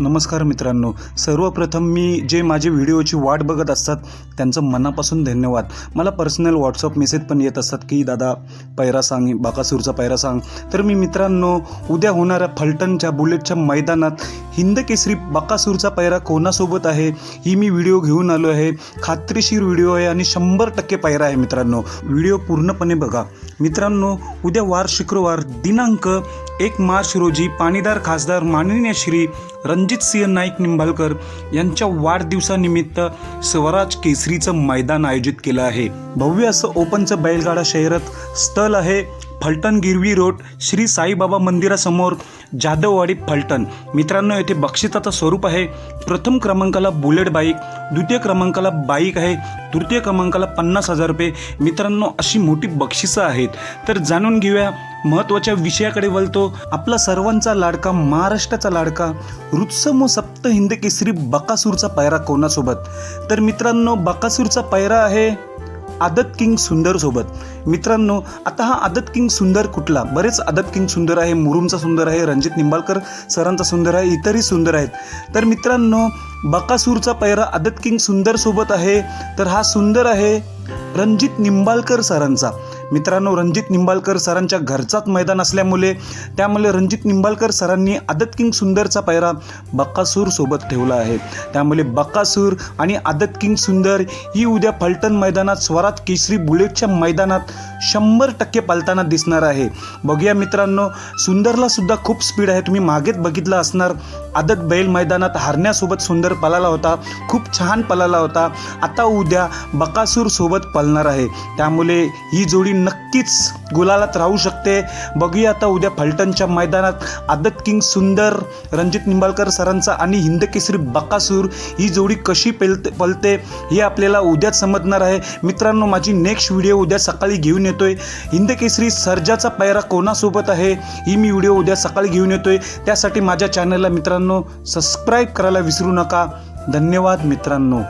नमस्कार मित्रांनो. सर्वप्रथम मी जे माझे व्हिडिओची वाट बघत असतात त्यांचं मनापासून धन्यवाद. मला पर्सनल व्हॉट्सअप मेसेज पण येत असतात की दादा पैरा सांग बाकासूरचा पैरा सांग. तर मी मित्रांनो उद्या होणाऱ्या फलटणच्या बुलेटच्या मैदानात हिंद केसरी बाकासूरचा पैरा कोणासोबत आहे ही मी व्हिडिओ घेऊन आलो आहे. खात्रीशीर व्हिडिओ आहे आणि शंभर टक्के पैरा आहे मित्रांनो. व्हिडिओ पूर्णपणे बघा. मित्रांनो उद्या वार शुक्रवार दिनांक एक मार्च रोजी पाणीदार खासदार माननीय श्री रणजित सिंह नाईक निंबाळकर यांच्या वाढदिवसानिमित्त स्वराज केसरीचं मैदान आयोजित केलं आहे. भव्य असं ओपनचं बैलगाडा शहरात स्थळ आहे. फलटण गिरवी रोड श्री साईबाबा मंदिरासमोर जाधववाडी फलटण. मित्रांनो येथे बक्षिसाचं स्वरूप आहे. प्रथम क्रमांकाला बुलेट बाईक द्वितीय क्रमांकाला बाईक आहे तृतीय क्रमांकाला पन्नास हजार रुपये. मित्रांनो अशी मोठी बक्षिसं आहेत. तर जाणून घेऊया महत्त्वाच्या विषयाकडे वळतो. आपला सर्वांचा लाडका महाराष्ट्राचा लाडका रुत्समो सप्त हिंद केसरी बकासूरचा पायरा कोणासोबत? तर मित्रांनो बकासूरचा पायरा आहे आदत किंग सुंदर सोबत. मित्रांनो आता हा आदत किंग सुंदर कुठला? बरेच आदत किंग सुंदर आहे मुरुमचा सुंदर आहे रणजित निंबाळकर सरांचा सुंदर आहे इतरही सुंदर आहेत. तर मित्रांनो बकासूरचा पैरा आदत किंग सुंदर सोबत आहे. तर हा सुंदर आहे रणजित निंबाळकर सरांचा. मित्रांनो रणजित निंबाळकर सरांच्या घरचाच मैदान असल्यामुळे त्यामुळे रणजित निंबाळकर सरांनी आदत किंग सुंदरचा पैरा बक्कासूर सोबत ठेवला आहे. त्यामुळे बक्कासूर आणि आदत किंग सुंदर ही उद्या फलटण मैदानात स्वरात केसरी बुलेटच्या मैदानात शंभर टक्के पालताना दिसणार आहे. बघूया मित्रांनो सुंदरला सुद्धा खूप स्पीड आहे. तुम्ही मागेच बघितलं असणार आदत बैल मैदानात हारण्यासोबत सुंदर पळाला होता खूप छान पळाला होता. आता उद्या बकासूर सोबत पळणार आहे. त्यामुळे ही जोडी नक्कीच गुलालात राहू शकते. बघूया आता उद्या फलटणच्या मैदानात आदत किंग सुंदर रणजित निंबाळकर सरांचा आणि हिंद केसरी बकासूर ही जोडी कशी पेलते पलते हे आपल्याला उद्याच समजणार आहे. मित्रांनो माझी नेक्स्ट व्हिडिओ उद्या सकाळी घेऊन येतोय. हिंद केसरी सर्जाचा पायरा कोणासोबत आहे ही मी व्हिडिओ उद्या सकाळी घेऊन येतोय. त्यासाठी माझ्या चॅनलला मित्रांनो सबस्क्राईब करायला विसरू नका. धन्यवाद मित्रांनो.